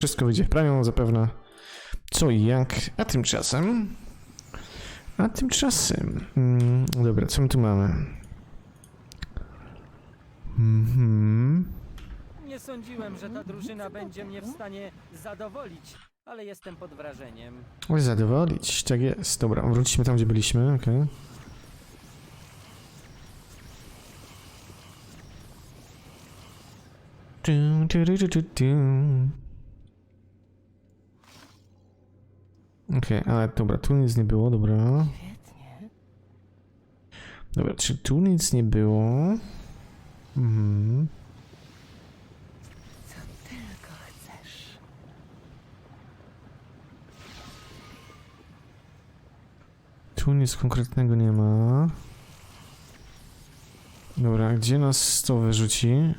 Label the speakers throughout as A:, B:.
A: Wszystko wyjdzie premią zapewne. Co i jak. A tymczasem... A tymczasem... Mm, dobra, co my tu mamy? Mhm.
B: Nie sądziłem, że ta drużyna będzie mnie w stanie zadowolić, ale jestem pod wrażeniem.
A: Oj, zadowolić, tak jest. Dobra, wrócimy tam, gdzie byliśmy, okej. Tu, tu, tu, tu, tu, tu. Okej, ale dobra, tu nic nie było, dobra.
C: Świetnie.
A: Dobra, czy tu nic nie było? Mhm.
C: Co tylko chcesz.
A: Tu nic konkretnego nie ma. Dobra, gdzie nas to wyrzuci?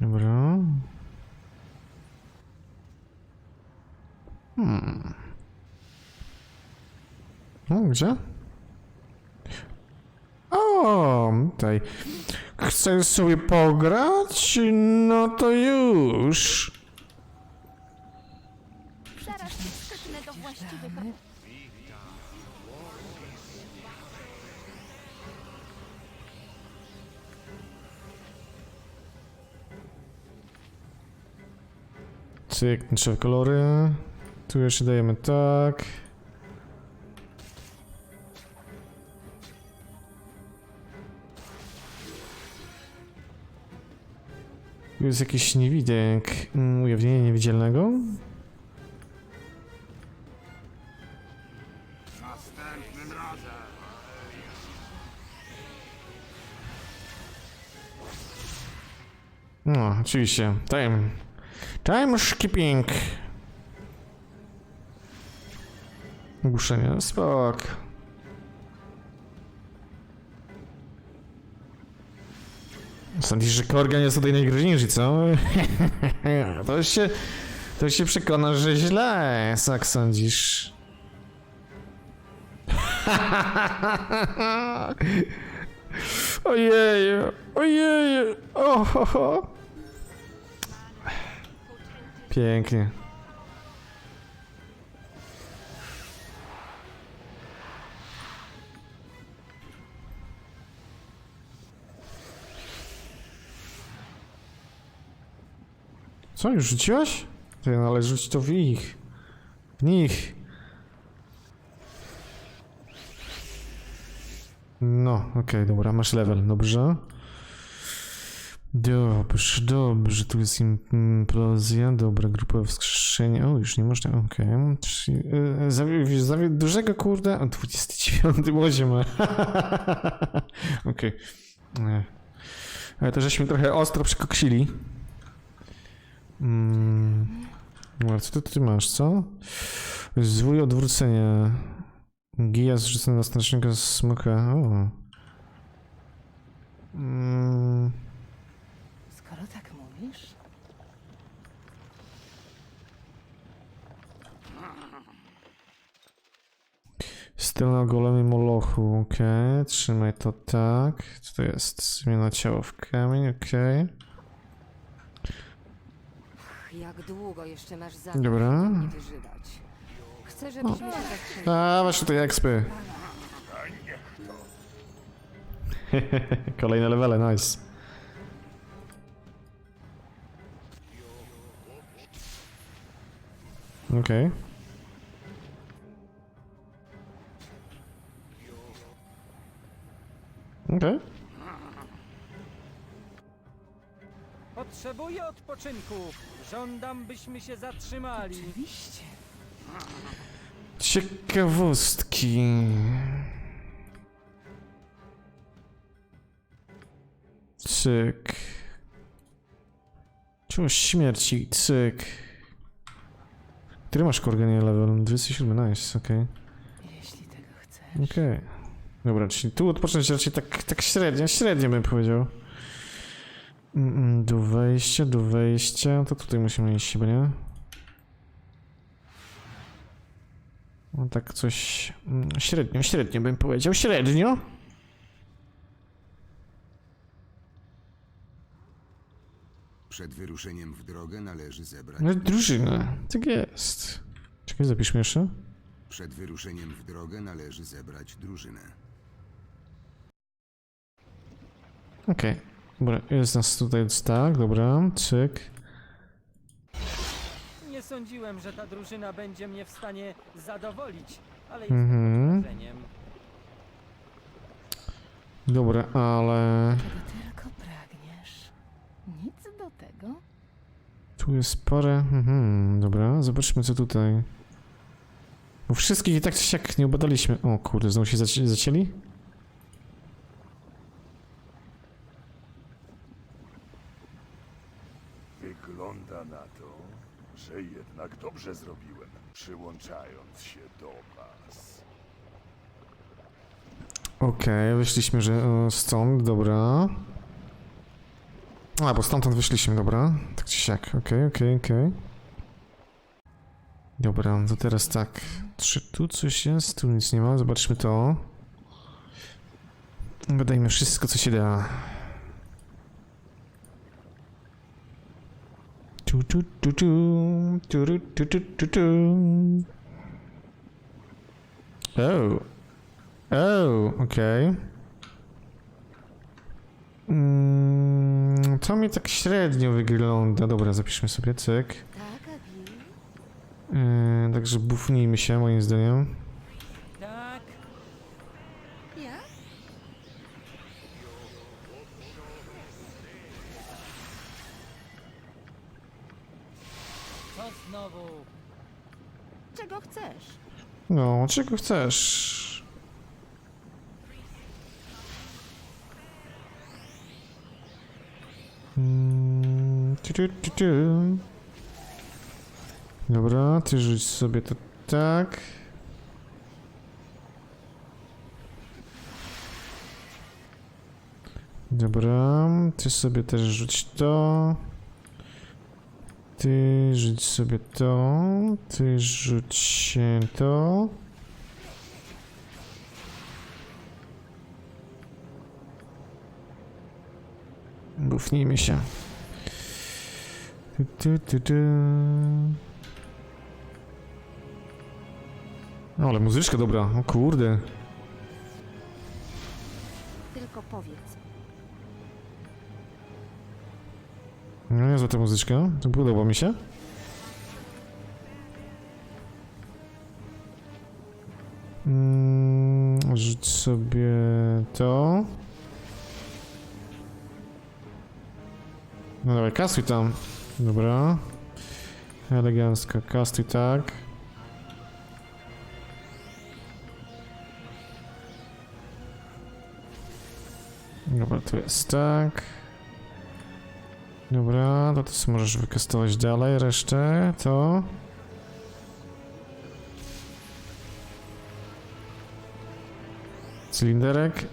A: Dobra. Hmm. No, gdzie? O, tutaj. Chcesz sobie pograć? No to już.
D: Zaraz skaknę do właściwych?
A: Cyk, trzy kolory. Tu jeszcze dajemy tak. Jest jakiś niewidek. Mm, Ujawnienie niewidzialnego.
E: Następnym razem.
A: No, oczywiście. Time. Time skipping. Ogłuszenie, spok. Sądzisz, że Korgan jest tutaj najgroźniejszy, co? to się... To się przekonasz, że źle, jak sądzisz. Ojej, ojej, ohoho. Pięknie. Co, już rzuciłaś? Ty, no ale rzuć to w ich. W nich. No, okej, dobra, masz level, dobrze. Dobrze, dobrze, tu jest implozja, dobra, grupowe wskrzeszenie, o, już nie można, okej. Yy, zawie, zawie dużego, kurde, o, 29 łodzie ma. Okej. Nie. Ale to żeśmy trochę ostro przykoksili. Mm. Co ty, ty masz, co? Zwój odwrócenia. Gija zrzucona na strażnika smoka. O. Mm.
C: Skoro tak mówisz,
A: Styl na golemie molochu, okej. Trzymaj to tak. Co to jest? Zmiana ciała w kamień, okej.
F: Jak długo jeszcze masz zamiar
A: Dobra.
F: wyżydać? Chcę, żebyśmy się zatrzymali.
A: A, masz tutaj ekspy. Kolejne levele, nice. Okej. Okej.
B: Potrzebuję odpoczynku. Żądam, byśmy się zatrzymali.
C: oczywiście.
A: Ciekawostki. Cyk. Czułość śmierci, cyk. Który masz korganie level? 27, nice, okej.
C: Jeśli tego chcesz.
A: Okej. Dobra, czyli tu odpocząć raczej tak, tak średnio, średnio bym powiedział. Mm, mm, do wejścia, do wejścia, to tutaj musimy iść chyba, nie? No tak coś mm, średnio, średnio bym powiedział, średnio.
G: Przed wyruszeniem w drogę należy zebrać.
A: No drużynę. Tak jest. Czekaj, zapiszmy jeszcze.
G: Przed wyruszeniem w drogę należy zebrać drużynę.
A: Okej. Dobra, jest nas tutaj tak, dobra, cyk.
B: Nie sądziłem, że ta drużyna będzie mnie w stanie zadowolić, ale jestem
A: Mhm.
B: pod wrażeniem.
A: Dobra, ale...
C: Tylko pragniesz. Nic do tego.
A: Tu jest parę... Mhm, dobra, zobaczmy co tutaj. Bo wszystkich i tak czy siak nie obadaliśmy. O kurde, znowu się zaci zacięli?
H: Wygląda na to, że jednak dobrze zrobiłem, przyłączając się do was.
A: Okej, wyszliśmy, że e, stąd, dobra. A, bo stamtąd wyszliśmy, dobra. Tak czy siak, okej, okej, okej. Dobra, to teraz tak. Czy tu coś jest? Tu nic nie ma, zobaczmy to. Badajmy wszystko, co się da. Tu, tu, tu, tu, tu, tu, tu, tu, tu. Oh. Oh, okej. Mm, to mi tak średnio wygląda. Dobra, zapiszmy sobie, cyk. Yy, także bufnijmy się, moim zdaniem.
B: Tak,
F: Ja?
B: co znowu?
F: Czego chcesz?
A: No, czego chcesz? Mm, tu, tu, tu, tu. Dobra, ty rzuć sobie to tak. Dobra, ty sobie też rzuć to. Ty rzuć sobie to. Ty rzuć to. Bufnijmy się. No, ale muzyczka dobra, o kurde.
F: Tylko powiedz.
A: No niezła ta muzyczka, to podoba mi się. Mm, rzuć sobie to. No dawaj, kasuj tam. Dobra. Elegancko, kasuj tak. Dobra, tu jest tak. Dobra, to ty możesz wykastować dalej resztę, to... Cylinderek.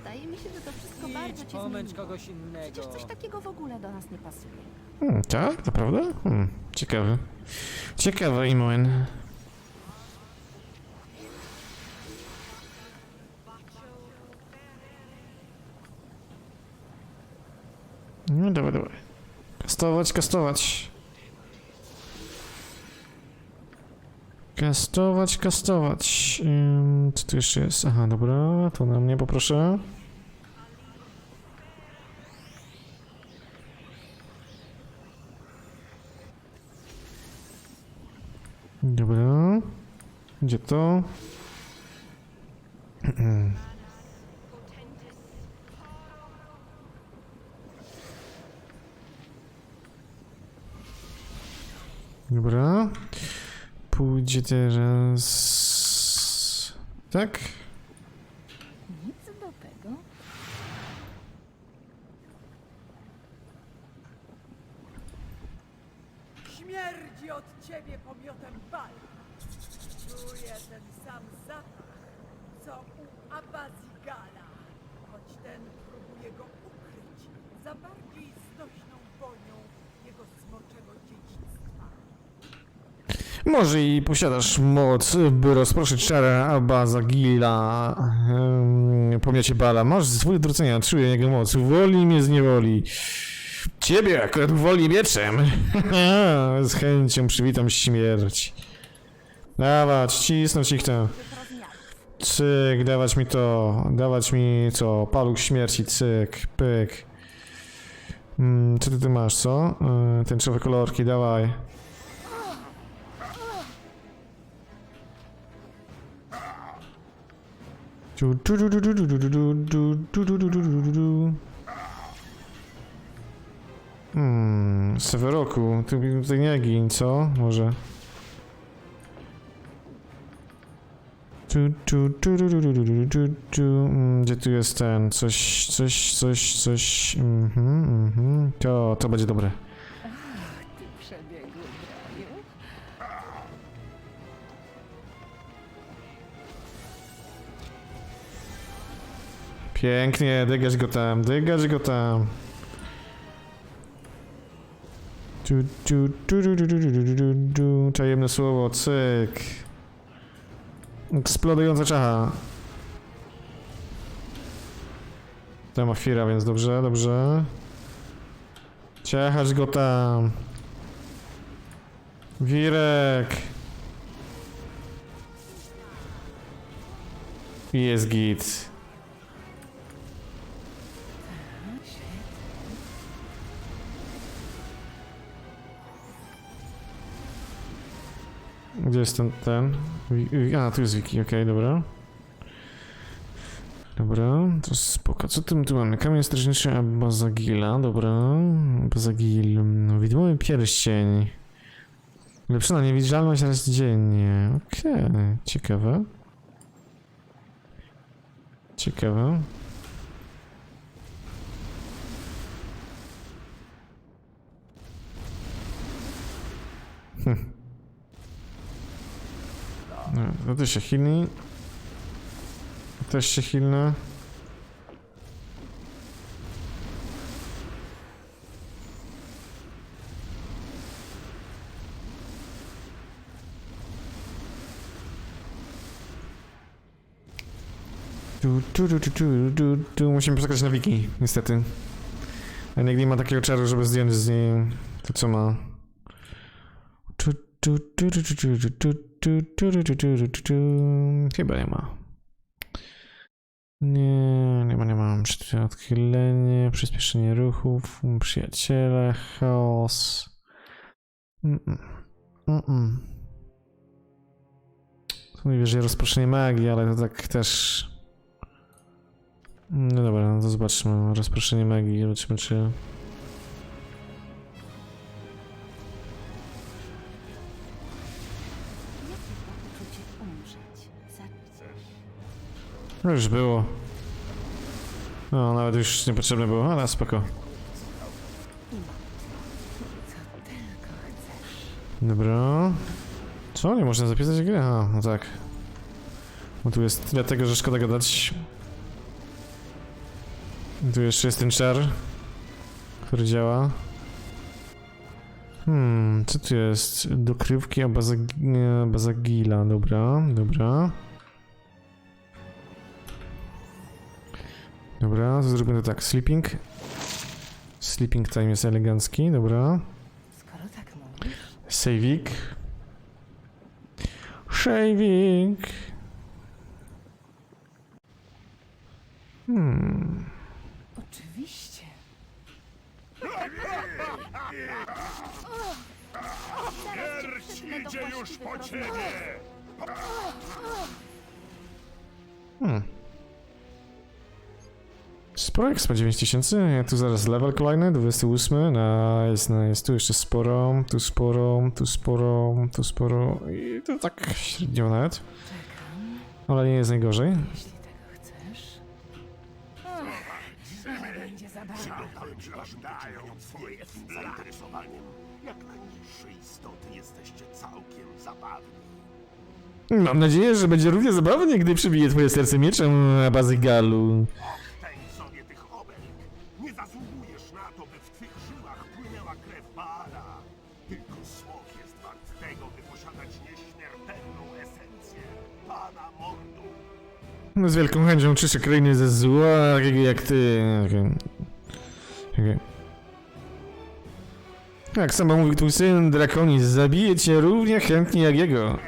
F: Zdaje mi się, że to wszystko bardzo
B: Idź,
F: cię
B: pomęcz
F: zmieniło.
B: kogoś innego.
F: Przecież coś takiego w ogóle do nas nie pasuje.
A: Hmm, tak? Naprawdę? Hmm, ciekawe. Ciekawe, Imoen. No dawaj, dawaj. Kastować, kastować. Kastować, kastować. Ym, co tu jeszcze jest? Aha, dobra, to na mnie poproszę. Dobra. Gdzie to? Dobra. Pójdzie teraz... Tak?
C: Nic do tego.
I: Śmierdzi od ciebie pomiotem bal. Czuję ten sam zapach, co u Abazigala. Choć ten próbuje go ukryć za bardziej znośną wonią jego smoczego dziedzictwa.
A: I posiadasz moc, by rozproszyć czarę Abazagila. Um, pomiocie Bala. Masz zwój odwrócenia, czuję jego moc. Woli mnie z niewoli. Ciebie akurat woli mieczem. z chęcią przywitam śmierć. Dawać, cisnąć ich tam. Cyk, dawać mi to, dawać mi co? Paluch śmierci, cyk, pyk. Mm, co ty tu masz, co? Yy, tęczowe kolorki, dawaj. Du, du, du, du, du, du, du, du, du, du, du, du, du, du. Hmm, Seweroku, ty tutaj nie gin, co? Może. Tu. Mm, Gdzie tu jest ten? Coś, coś, coś, coś. Mhm, mhm. To, to będzie dobre. Pięknie, dygać go tam, dygać go tam. Tu, tu, tu, tu, tu, tu, tu, tu, tu. Tajemne słowo, cyk. Eksplodująca czacha. To ma chwila, więc dobrze, dobrze. Ciechać go tam. Wirek. Jest git. Gdzie jest ten, ten? A, tu jest wiki, okej, dobra. Dobra, to spoko. Co tu, tu mamy? Kamień strażniczy Abazagila, dobra. Abazagil, mm, widmowy pierścień. Lepsza niewidzialność raz dziennie. Okej, ciekawe. Ciekawe. No, też się hilni. Też się hilne. Tu, tu, tu, tu, tu, tu, tu. Musimy poczekać na wiki, niestety. A nie ma takiego czaru, żeby zdjąć z niej to, co ma. Tu, tu, tu, tu, tu, tu, tu, tu, tu, tu, tu, tu, tu, tu, tu. Chyba nie ma. Nie, nie ma, nie ma. Przytwórze odchylenie, przyspieszenie ruchów, przyjaciele, chaos. Mm-mm. Mm-mm. Tu mówię, że rozproszenie magii, ale to tak też... No dobra, no to zobaczmy. Rozproszenie magii, zobaczymy czy... No już było. No, nawet już niepotrzebne było, ale spoko. Dobra. Co? Nie można zapisać gry? A, no tak. Bo tu jest tyle tego, że szkoda gadać. Tu jeszcze jest ten czar, który działa. Hmm, co tu jest? Dokrywki Abazag- nie, Abazagila, dobra, dobra. Dobra, to zrobimy tak, sleeping. Sleeping time jest elegancki, dobra.
C: Skoro tak mówisz,
A: Saving. Shaving. Hmm.
C: oczywiście.
H: Śmierć idzie już po ciebie!
A: Hmm. Sporo expa 9000, ja tu zaraz level kolejny, 28, nice, nice, tu jeszcze sporo, tu sporo, tu sporo, tu sporo i to tak średnio nawet, ale nie jest najgorzej.
C: jeśli tego chcesz. Ach, ale będzie zabawa.
E: Dają swoje zainteresowaniem. Jak najniższe istoty jesteście całkiem zabawni.
A: Mam nadzieję, że będzie równie zabawnie, gdy przybije twoje serce mieczem na bazy galu. No z wielką chęcią czyszczę krainy ze zła, jak ty. Okej. Okej. Jak sama mówi twój syn, Drakonis zabije cię równie chętnie jak jego.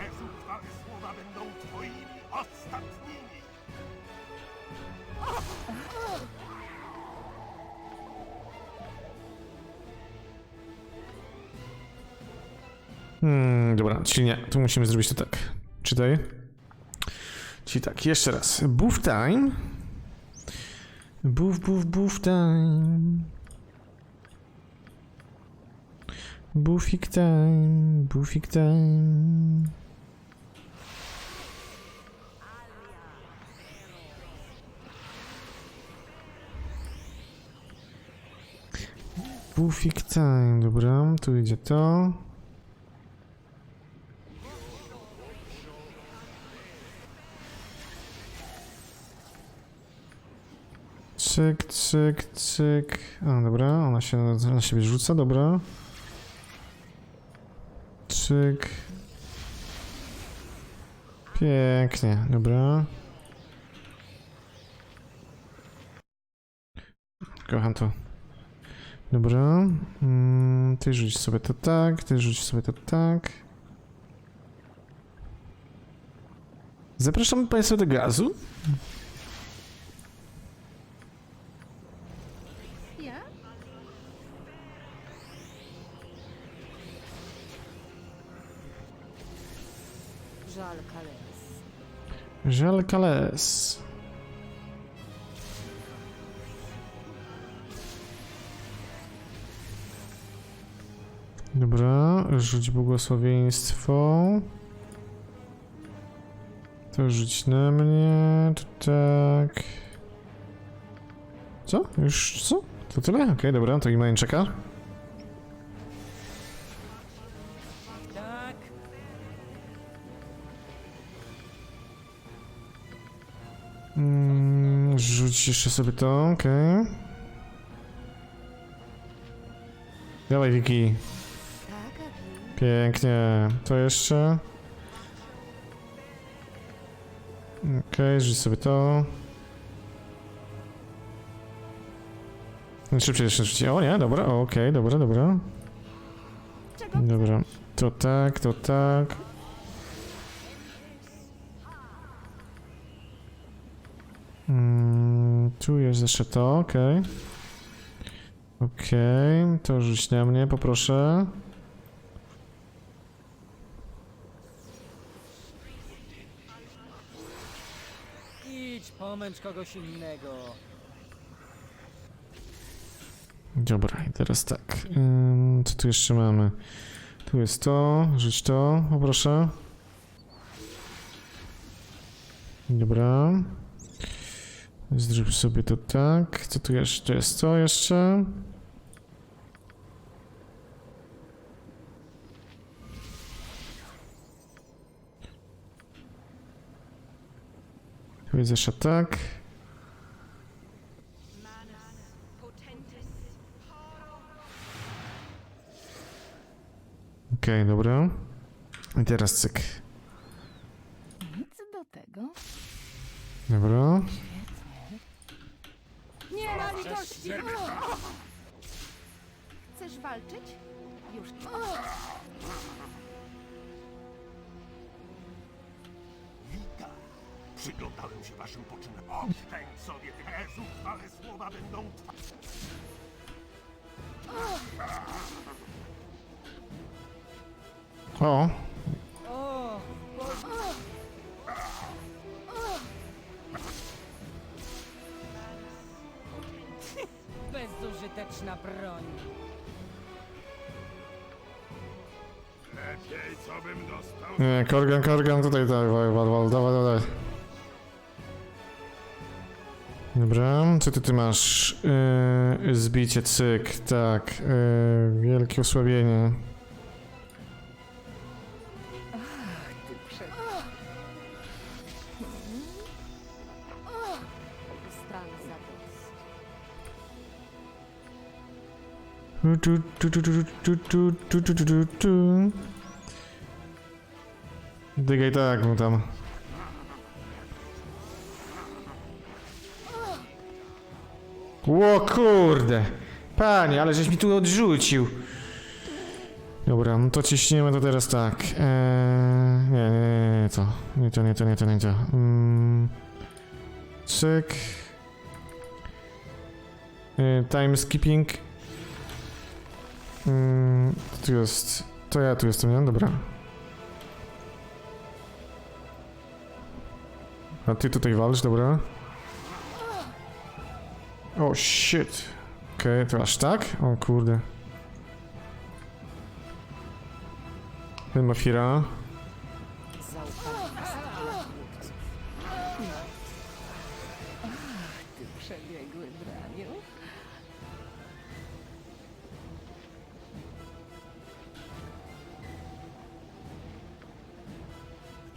A: Hmm, dobra, czyli nie, tu musimy zrobić to tak. Czytaj. Czyli tak, jeszcze raz. Buff time. Buff, buff, buff time. Buffik time, buffik time. Buffik time, dobra, tu idzie to. Cyk, cyk, cyk. A, dobra, ona się na siebie rzuca, dobra. Cyk. Pięknie, dobra. Kocham to. Dobra. Mm, ty rzuć sobie to tak, ty rzuć sobie to tak. Zapraszam Państwa do gazu.
C: Żal Kales.
A: Żal Kales. Dobra, rzuć błogosławieństwo. To rzuć na mnie, to tak. Co? Już co? To tyle? Okej, dobra, to Imain czeka. Jeszcze sobie to, okej. Dawaj, Wiki. Pięknie. To jeszcze. Okej, rzuć sobie to. Szybciej jeszcze rzucić. O nie, dobra, okej, dobra, dobra.
D: Czego
A: Dobra. To tak, to tak. Tu jest jeszcze to, okej. Okej, to rzuć na mnie, poproszę.
B: idź pomęcz kogoś innego.
A: Dobra, i teraz tak. Ym, co tu jeszcze mamy? Tu jest to, rzuć to, poproszę. Dobra. Zrób sobie to tak. Co tu jeszcze jest? To jeszcze. Tu jest jeszcze tak. Okej, dobra. I teraz cyk.
C: Nic do tego.
A: Dobra.
E: Waszym poczynom. Oddaj sobie te bezzuchwałe słowa będą
A: O,
B: bezużyteczna broń.
E: Lepiej, co bym dostał
A: nie, korgan, korgan, tutaj, tak, wal, wal, wal, dawaj, dawaj. Dobra, co ty, ty masz? Yy, zbicie, cyk, tak, yy, wielkie osłabienie. Tu. Dygaj tak, mu tam. Ło kurde! Panie, ale żeś mi tu odrzucił. Dobra, no to ciśniemy to teraz tak. Eee, nie, nie, nie, nie, to. Nie to, nie to, nie to, nie to. Mm, cyk. Eee, time skipping. Mm, tu jest. To ja tu jestem, nie? Dobra. A ty tutaj walcz, dobra. Oh shit. Okej, okay, to aż tak? O kurde. Ten ma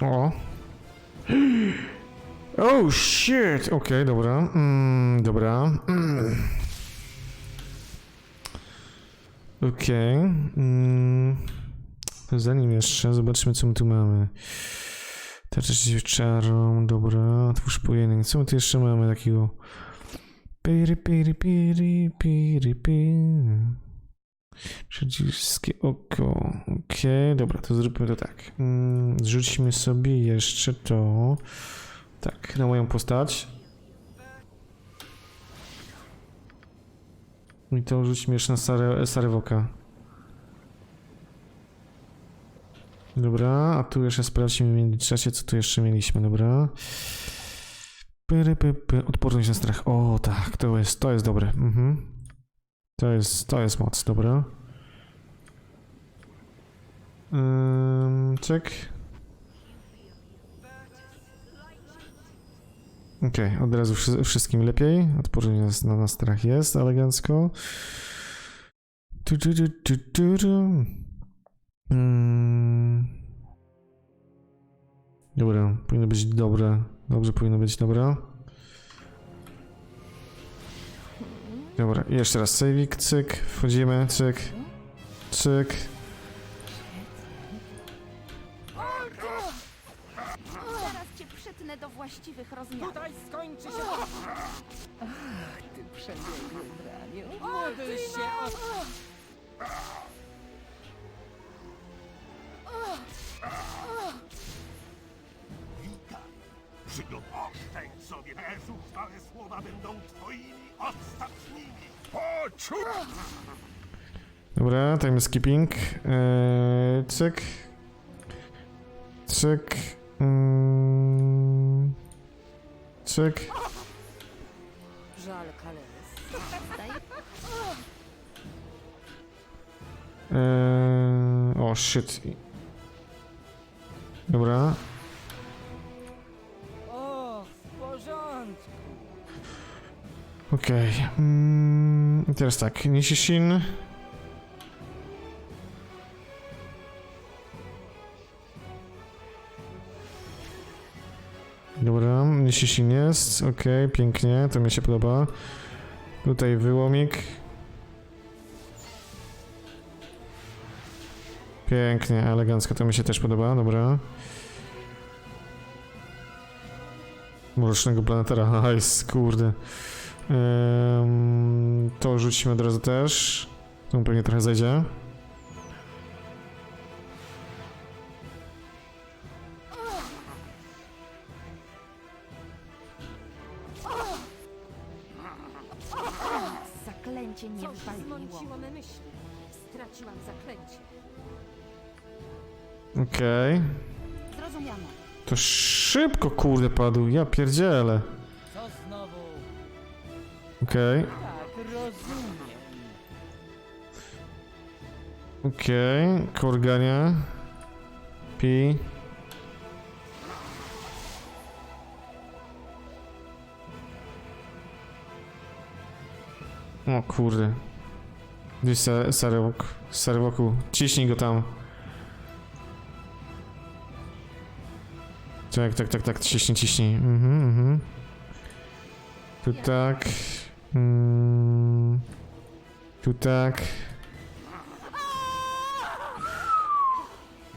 A: O, Oh shit! Okej, dobra. Mm, dobra. Mm. Okej. Mm. Zanim jeszcze, zobaczmy co my tu mamy. Tarcza czarą, dobra. Otwórz pojedynek. Co my tu jeszcze mamy takiego? Piri, piri, piri, piri, piri. Przeciwskie oko. Okej, dobra, to zróbmy to tak. Mm, zrzućmy sobie jeszcze to. Tak, na moją postać. I to rzućmy jeszcze na Sare, Sarewoka. Dobra, a tu jeszcze sprawdźmy w międzyczasie, co tu jeszcze mieliśmy, dobra. Pyry, py, py. Odporność na strach. O, tak, to jest, to jest dobre. Mhm. To jest, to jest moc, dobra. Ym, czek. Okej, od razu wszy- wszystkim lepiej. Odporność na, na strach jest elegancko. Tu, tu, tu, tu, tu, tu. Mm. Dobra, powinno być dobre. Dobrze powinno być, dobra. Dobra, jeszcze raz sejwik, cyk, wchodzimy, cyk, cyk.
D: Do właściwych rozmiarów.
B: Tutaj skończy się...
C: Ach, ty przebiegły draniu.
B: Módl się o...
E: Witaj. Przyglądaj Oszczędź te zuchwałe słowa będą twoimi ostatnimi.
H: Poczu!
A: Dobra, time skipping. Eee, cyk. Cyk. Mm, cyk.
C: Żal
A: Eee, o, shit. Dobra.
B: O, w porządku.
A: Okej. Mm, i teraz tak, Nishishin. Nishishin jest. Okej, pięknie, to mi się podoba. Tutaj wyłomik. Pięknie, elegancko, to mi się też podoba, dobra. Mrocznego planetara, nice, kurde. Ym, to rzucimy od razu też. To pewnie trochę zejdzie.
F: Straciłam zaklęcie.
A: Okej.
D: Zrozumiano.
A: To szybko, kurde, padł. Ja pierdzielę.
B: Co znowu?
A: Okej.
B: Tak, rozumiem.
A: Okej. Korgania. Pi. O kurde. Gdzieś Sarewok, Sarewoku, ciśnij go tam. Tak, tak, tak, tak, ciśnij, ciśnij. Mhm, mhm. Tu tak. Mm, tu tak.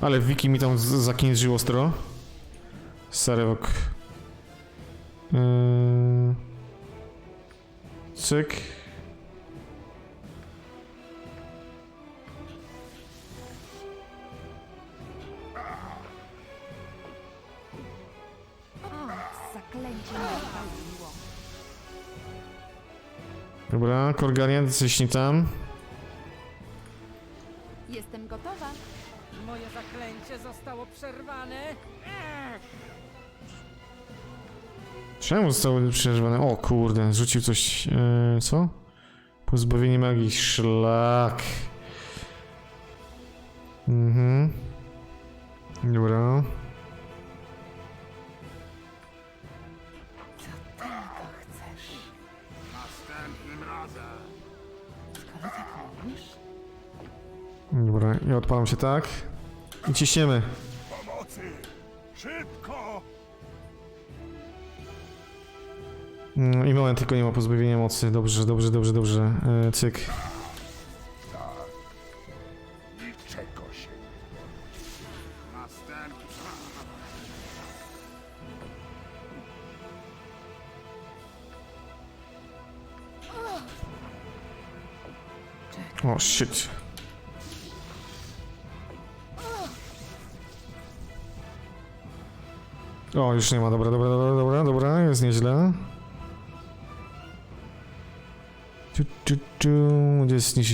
A: Ale Wiki mi tam zakiężył ostro. Sarewok. Yy... Cyk. Dobra, Korgarian, coś tam.
D: Jestem gotowa.
B: Moje zaklęcie zostało przerwane.
A: Czemu zostało przerwane? O kurde, rzucił coś. Yy, co? Pozbawienie magii, szlak. Mhm. Dobra.
E: Następnym razem.
C: Skoro tak mówisz,
A: Dobra, ja odpalam się tak. I ciśniemy.
E: Pomocy! Szybko!
A: Mm, I moment, tylko nie ma pozbawienia mocy. Dobrze, dobrze, dobrze, dobrze. Yy, cyk. Shit. O, już nie ma. Dobra, dobra, dobra, dobra, dobra. Jest nieźle. Tu, tu, tu. Gdzie jest niż